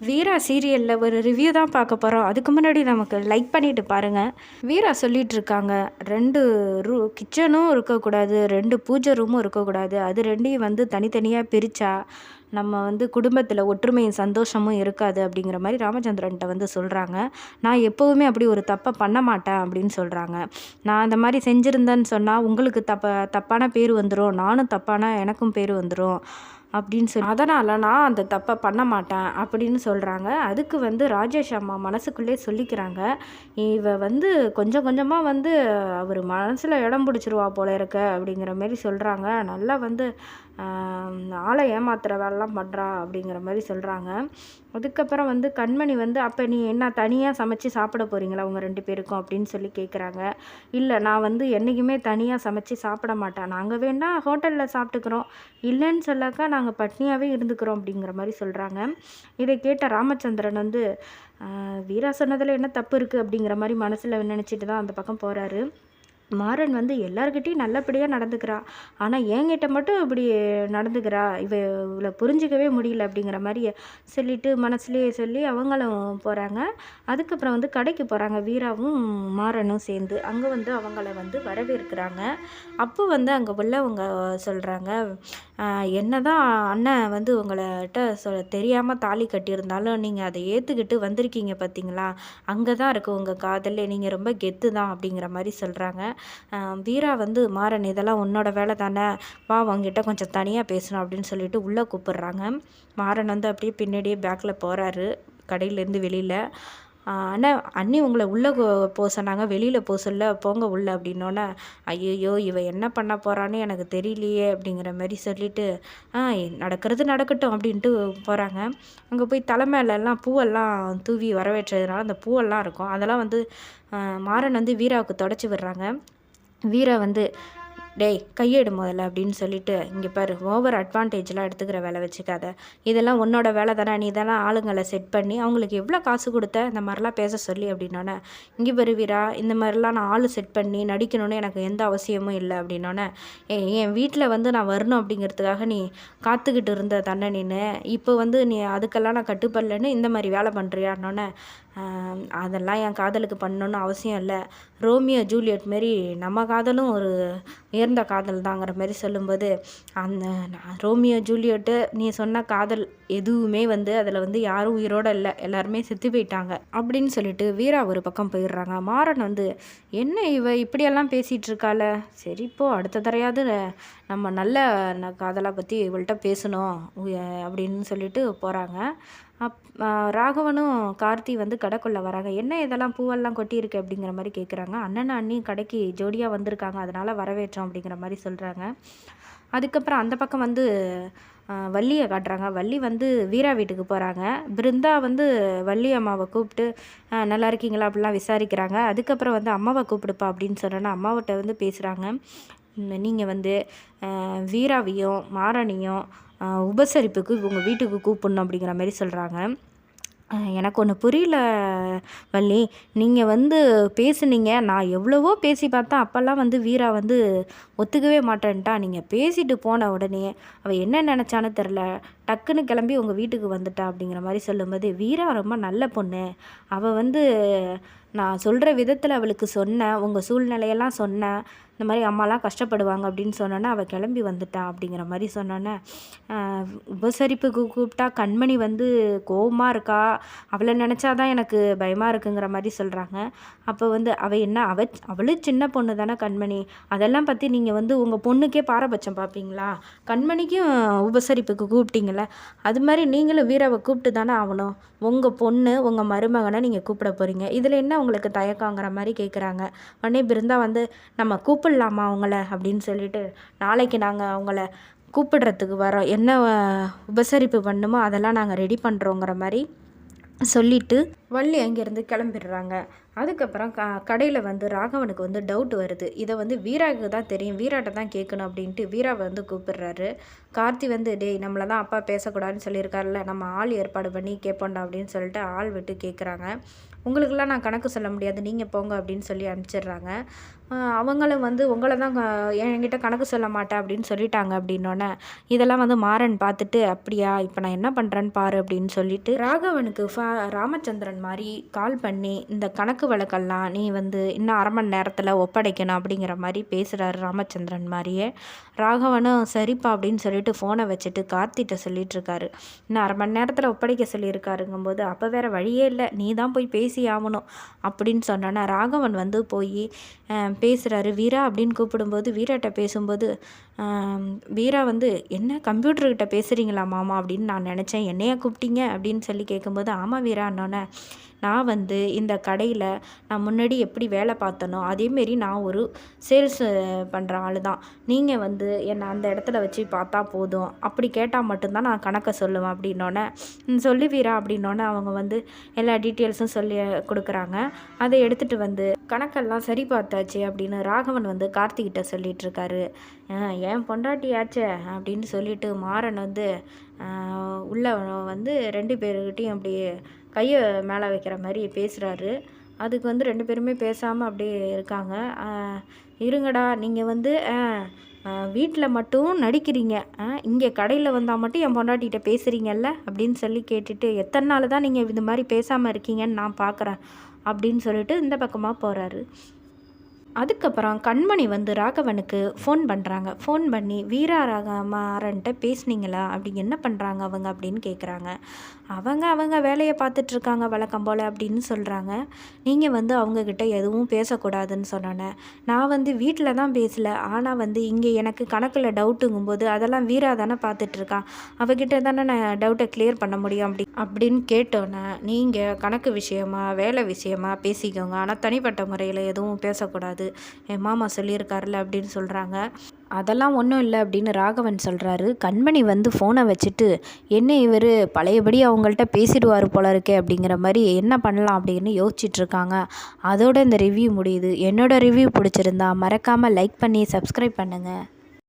வீரா சீரியலில் ஒரு ரிவ்யூ தான் பார்க்க போகிறோம் அதுக்கு முன்னாடி நமக்கு லைக் பண்ணிட்டு பாருங்கள் வீரா சொல்லிகிட்டு இருக்காங்க. ரெண்டு ரூ கிச்சனும் இருக்கக்கூடாது ரெண்டு பூஜை ரூமும் இருக்கக்கூடாது. அது ரெண்டையும் வந்து தனித்தனியாக பிரித்தா நம்ம வந்து குடும்பத்தில் ஒற்றுமையும் சந்தோஷமும் இருக்காது அப்படிங்கிற மாதிரி ராமச்சந்திரன்கிட்ட வந்து சொல்கிறாங்க நான் எப்போவுமே அப்படி ஒரு தப்பை பண்ண மாட்டேன் அப்படின்னு சொல்கிறாங்க நான் அந்த மாதிரி செஞ்சுருந்தேன்னு சொன்னால் உங்களுக்கு தப்ப தப்பான பேர் வந்துடும் நானும் தப்பான எனக்கும் பேர் வந்துடும் அப்படின்னு சொல்லி அதனால் நான் அந்த தப்பை பண்ண மாட்டேன் அப்படின்னு சொல்கிறாங்க அதுக்கு வந்து ராஜேஷ் அம்மா மனசுக்குள்ளே சொல்லிக்கிறாங்க இவ வந்து கொஞ்சம் கொஞ்சமாக வந்து அவர் மனசில் இடம் பிடிச்சிருவா போல இருக்க அப்படிங்கிற மாரி சொல்கிறாங்க நல்லா வந்து ஆளை ஏமாத்துகிற வேலைலாம் பண்ணுறா அப்படிங்கிற மாதிரி சொல்கிறாங்க அதுக்கப்புறம் வந்து கண்மணி வந்து அப்போ நீ என்ன தனியாக சமைச்சு சாப்பிட போகிறீங்களா அவங்க ரெண்டு பேருக்கும்? அப்படின்னு சொல்லி கேட்குறாங்க இல்லை நான் வந்து என்றைக்குமே தனியாக சமைச்சு சாப்பிட மாட்டேன். நாங்கள் வேணால் ஹோட்டலில் சாப்பிட்டுக்கிறோம். இல்லைன்னு சொல்லாக்கா நாங்கள் பட்னியாகவே இருந்துக்கிறோம் அப்படிங்கிற மாதிரி சொல்கிறாங்க இதை கேட்ட ராமச்சந்திரன் வந்து வீரா சொன்னதில் என்ன தப்பு இருக்குது அப்படிங்கிற மாதிரி மனசில் நினச்சிட்டு தான் அந்த பக்கம் போகிறாரு மாறன் வந்து எல்லார்கிட்டயும் நல்லபடியாக நடந்துக்கிறா. ஆனால் என்கிட்ட மட்டும் இப்படி நடந்துக்கிறா. இவ இவளை புரிஞ்சிக்கவே முடியல. அப்படிங்கிற மாதிரி சொல்லிட்டு மனசுலேயே சொல்லி அவங்களும் போகிறாங்க அதுக்கப்புறம் வந்து கடைக்கு போகிறாங்க வீராவும் மாறனும் சேர்ந்து. அங்கே வந்து அவங்கள வந்து வரவேற்கிறாங்க. அப்போ வந்து அங்கே உள்ளவங்க சொல்கிறாங்க என்ன தான் அண்ணன் வந்து உங்கள்கிட்ட சொ தெரியாமல் தாலி கட்டியிருந்தாலும் நீங்கள் அதை ஏற்றுக்கிட்டு வந்திருக்கீங்க பார்த்தீங்களா அங்கே தான் இருக்குது உங்கள் காதல் நீங்கள் ரொம்ப கெத்து தான் அப்படிங்கிற மாதிரி சொல்கிறாங்க வீரா வந்து மாறன் இதெல்லாம் உன்னோட வேலை தானே? வா உங்ககிட்ட கொஞ்சம் தனியாக பேசணும் அப்படின்னு சொல்லிட்டு உள்ளே கூப்பிடுறாங்க. மாறன் வந்து அப்படியே பின்னாடியே பேக்கில் போகிறாரு கடையிலேருந்து வெளியில். அண்ணா அண்ணி உங்களை உள்ளே போக சொன்னாங்க. வெளியில் போக சொல்ல போங்க உள்ள அப்படின்னோன்னே ஐயோ இவ என்ன பண்ண போகிறான்னு எனக்கு தெரியலையே அப்படிங்கிற மாதிரி சொல்லிட்டு ஆ நடக்கிறது நடக்கட்டும் அப்படின்ட்டு போகிறாங்க அங்கே போய் தலை பூவெல்லாம் தூவி வரவேற்றதுனால அந்த பூவெல்லாம் இருக்கும். அதெல்லாம் வந்து மாறன் வந்து வீராவுக்கு தொடச்சி விடுறாங்க. வீரா வந்து டேய் கையெடு முதல்ல அப்படின்னு சொல்லிட்டு இங்கே பாரு ஓவர் அட்வான்டேஜ்லாம் எடுத்துக்கிற வேலை வச்சுக்காத. இதெல்லாம் உன்னோட வேலை தானே நீ இதெல்லாம் ஆளுங்களை செட் பண்ணி அவங்களுக்கு எவ்வளோ காசு கொடுத்த இந்த மாதிரிலாம் பேச சொல்லி அப்படின்னோடனே இங்கே பாரு வீரா இந்த மாதிரிலாம் நான் ஆள் செட் பண்ணி நடிக்கணும்னு எனக்கு எந்த அவசியமும் இல்லை அப்படின்னோடனே என் வீட்டில் வந்து நான் வரணும் அப்படிங்கிறதுக்காக நீ காத்துக்கிட்டு இருந்த தானே நின்று இப்போ வந்து நீ அதுக்கெல்லாம் நான் கட்டுப்படலன்னு இந்த மாதிரி வேலை பண்ணுறியான்னொன்னே அதெல்லாம் என் காதலுக்கு பண்ணணும்னு அவசியம் இல்லை. ரோமியோ ஜூலியட் மாரி நம்ம காதலும் ஒரு உயர்ந்த காதல் தாங்கிற மாதிரி சொல்லும்போது அந்த நான் ரோமியோ ஜூலியட்டு நீ சொன்ன காதல் எதுவுமே வந்து அதில் வந்து யாரும் உயிரோட இல்லை. எல்லாருமே செத்து போயிட்டாங்க அப்படின்னு சொல்லிட்டு வீரா ஒரு பக்கம் போயிடுறாங்க. மாறன் வந்து என்ன இவ இப்படியெல்லாம் பேசிகிட்டு இருக்காள? சரி இப்போ அடுத்த தடையாவது நம்ம நல்ல ந- காதலை பற்றி இவள்கிட்ட பேசணும். அப்படின்னு சொல்லிட்டு போகிறாங்க அப் ராகவனும் கார்த்தி வந்து கடைக்குள்ளே வராங்க. என்ன இதெல்லாம் பூவெல்லாம் கொட்டியிருக்கு அப்படிங்கிற மாதிரி கேட்குறாங்க அண்ணன் அண்ணியும் கடைக்கு ஜோடியாக வந்திருக்காங்க. அதனால் வரவேற்றோம் அப்படிங்கிற மாதிரி சொல்கிறாங்க அதுக்கப்புறம் அந்த பக்கம் வந்து வள்ளியை காட்டுறாங்க. வள்ளி வந்து வீரா வீட்டுக்கு போகிறாங்க பிருந்தா வந்து வள்ளி அம்மாவை கூப்பிட்டு நல்லா இருக்கீங்களா? அப்படிலாம் விசாரிக்கிறாங்க. அதுக்கப்புறம் வந்து அம்மாவை கூப்பிடுப்பா அப்படின்னு சொன்னோன்னா அம்மாவிட்ட வந்து பேசுகிறாங்க நீங்கள் வந்து வீராவையும் மாரணியும் உபசரிப்புக்கு உங்கள் வீட்டுக்கு கூப்பிடணும் அப்படிங்கிற மாதிரி சொல்கிறாங்க எனக்கு ஒன்று புரியல வள்ளி. நீங்கள் வந்து பேசுனீங்க. நான் எவ்வளவோ பேசி பார்த்தா அப்போல்லாம் வந்து வீரா வந்து ஒத்துக்கவே மாட்டேன்ட்டா. நீங்கள் பேசிட்டு போன உடனே அவள் என்ன நினச்சான்னு தெரில டக்குன்னு கிளம்பி உங்கள் வீட்டுக்கு வந்துட்டா அப்படிங்கிற மாதிரி சொல்லும்போது வீரா ரொம்ப நல்ல பொண்ணு. அவள் வந்து நான் சொல்கிற விதத்தில் அவளுக்கு சொன்னேன் உங்கள் சூழ்நிலையெல்லாம் சொன்னேன் இந்த மாதிரி அம்மாலாம் கஷ்டப்படுவாங்க அப்படின்னு சொன்னோன்னே அவள் கிளம்பி வந்துட்டா அப்படிங்கிற மாதிரி சொன்னோன்னே உபசரிப்புக்கு கூப்பிட்டா கண்மணி வந்து கோபமாக இருக்கா அவளை நினச்சாதான் எனக்கு பயமாக இருக்குங்கிற மாதிரி சொல்கிறாங்க அப்போ வந்து அவள் என்ன அவ அவளும் சின்ன பொண்ணு தானே கண்மணி அதெல்லாம் பற்றி நீங்கள் வந்து உங்கள் பொண்ணுக்கே பாரபட்சம் பார்ப்பீங்களா கண்மணிக்கும் உபசரிப்புக்கு கூப்பிட்டீங்களே அது மாதிரி நீங்களும் வீராவை கூப்பிட்டு தானே ஆகணும் உங்கள் பொண்ணு உங்கள் மருமகனை நீங்கள் கூப்பிட போகிறீங்க இதில் என்ன உங்களுக்கு தயக்கங்கிற மாதிரி கேட்குறாங்க உடனே பிருந்தா வந்து நம்ம கூப்பிடலாமா அவங்கள? அப்படின்னு சொல்லிட்டு நாளைக்கு நாங்கள் அவங்கள கூப்பிடுறதுக்கு வரோம் என்ன உபசரிப்பு பண்ணுமோ அதெல்லாம் நாங்கள் ரெடி பண்ணுறோங்கிற மாதிரி சொல்லிட்டு வள்ளி அங்கேருந்து கிளம்பிடுறாங்க. அதுக்கப்புறம் க கடையில் வந்து ராகவனுக்கு வந்து டவுட் வருது. இதை வந்து வீராவுக்கு தான் தெரியும். வீராட்ட தான் கேட்கணும் அப்படின்ட்டு வீராவை வந்து கூப்பிடுறாரு. கார்த்தி வந்து டேய் நம்மளை தான் அப்பா பேசக்கூடாதுன்னு சொல்லியிருக்காருல்ல. நம்ம ஆள் ஏற்பாடு பண்ணி கேட்போண்டா அப்படின்னு சொல்லிட்டு ஆள் விட்டு கேட்குறாங்க. உங்களுக்கெல்லாம் நான் கணக்கு சொல்ல முடியாது. நீங்கள் போங்க அப்படின்னு சொல்லி அனுப்பிச்சிடுறாங்க. அவங்களும் வந்து உங்களை தான் என்கிட்ட கணக்கு சொல்ல மாட்டேன் அப்படின்னு சொல்லிட்டாங்க அப்படின்னோடனே இதெல்லாம் வந்து மாறன் பார்த்துட்டு அப்படியா இப்போ நான் என்ன பண்ணுறேன்னு பாரு அப்படின்னு சொல்லிட்டு ராகவனுக்கு ஃபா ராமச்சந்திரன் மாதிரி கால் பண்ணி இந்த கணக்கு வழக்கெல்லாம் நீ வந்து இன்னும் அரை மணி நேரத்தில் ஒப்படைக்கணும் அப்படிங்கிற மாதிரி பேசுகிறாரு ராமச்சந்திரன் மாதிரியே. ராகவனும் சரிப்பா அப்படின்னு சொல்லிட்டு ஃபோனை வச்சுட்டு கார்த்திட்ட சொல்லிட்டு இருக்காரு இன்னும் அரை மணி நேரத்தில் ஒப்படைக்க சொல்லியிருக்காருங்கும்போது அப்போ வேற வழியே இல்லை நீ தான் போய் பேசி ஆகணும் அப்படின்னு சொன்னோன்னா ராகவன் வந்து போய் பேசுகிறாரு வீரா அப்படின்னு கூப்பிடும்போது வீராட்ட பேசும்போது வீரா வந்து என்ன கம்ப்யூட்டர்கிட்ட பேசுகிறீங்களா மாமா? அப்படின்னு நான் நினச்சேன். என்னையா கூப்பிட்டீங்க? அப்படின்னு சொல்லி கேட்கும்போது ஆமாம் வீரா வீரான்னொன்னே நான் வந்து இந்த கடையில் நான் முன்னாடி எப்படி வேலை பார்த்தனோ அதேமாரி நான் ஒரு சேல்ஸ் பண்ணுற ஆள் தான் நீங்கள் வந்து என்னை அந்த இடத்துல வச்சு பார்த்தா போதும். அப்படி கேட்டால் மட்டும்தான் நான் கணக்கை சொல்லுவேன் அப்படின்னோடனே சொல்லுவீரா அப்படின்னோடனே அவங்க வந்து எல்லா டீட்டெயில்ஸும் சொல்லி கொடுக்குறாங்க. அதை எடுத்துகிட்டு வந்து கணக்கெல்லாம் சரி பார்த்தாச்சு அப்படின்னு ராகவன் வந்து கார்த்திகிட்ட சொல்லிகிட்ருக்காரு என் பொண்டாட்டியாச்சே அப்படின்னு சொல்லிட்டு மாறன் வந்து உள்ளே உள்ள வந்து ரெண்டு பேருக்கிட்டையும் அப்படியே கையை மேலே வைக்கிற மாதிரி பேசுகிறாரு அதுக்கு வந்து ரெண்டு பேருமே பேசாமல் அப்படியே இருக்காங்க. இருங்கடா நீங்கள் வந்து வீட்டில் மட்டும் நடிக்கிறீங்க. இங்கே கடையில் வந்தால் மட்டும் என் பொண்டாட்டிகிட்ட பேசுகிறீங்கல்ல அப்படின்னு சொல்லி கேட்டுட்டு எத்தனை நாள் தான் நீங்கள் இது மாதிரி பேசாமல் இருக்கீங்கன்னு நான் பார்க்குறேன் அப்படின்னு சொல்லிட்டு இந்த பக்கமாக போகிறாரு அதுக்கப்புறம் கண்மணி வந்து ராகவனுக்கு ஃபோன் பண்ணுறாங்க ஃபோன் பண்ணி வீரா ராகமாரன்ட்ட பேசுனீங்களா? அப்படி என்ன பண்ணுறாங்க அவங்க? அப்படின்னு கேட்குறாங்க அவங்க அவங்க வேலையை பார்த்துட்ருக்காங்க வழக்கம் போல் அப்படின்னு சொல்கிறாங்க நீங்கள் வந்து அவங்கக்கிட்ட எதுவும் பேசக்கூடாதுன்னு சொன்னோன்னே நான் வந்து வீட்டில் தான் பேசல. ஆனால் வந்து இங்கே எனக்கு கணக்கில் டவுட்டுங்கும்போது அதெல்லாம் வீரா தானே பார்த்துட்ருக்கான் அவகிட்ட தானே நான் டவுட்டை கிளியர் பண்ண முடியும் அப்படி அப்படின்னு கேட்டோன்னே நீங்கள் கணக்கு விஷயமா வேலை விஷயமா பேசிக்கோங்க. ஆனால் தனிப்பட்ட முறையில் எதுவும் பேசக்கூடாது. என் மாமா சொல்லியிருக்காருல அப்படின்னு சொல்கிறாங்க அதெல்லாம் ஒன்றும் இல்லை அப்படின்னு ராகவன் சொல்கிறாரு கண்மணி வந்து ஃபோனை வச்சுட்டு என்ன இவர் பழையபடி அவங்கள்ட்ட பேசிடுவார் போல இருக்கே அப்படிங்கிற மாதிரி என்ன பண்ணலாம்? அப்படின்னு யோசிச்சிட்டுருக்காங்க அதோட இந்த ரிவ்யூ முடியுது. என்னோடய ரிவ்யூ பிடிச்சிருந்தா மறக்காமல் லைக் பண்ணி சப்ஸ்கிரைப் பண்ணுங்கள்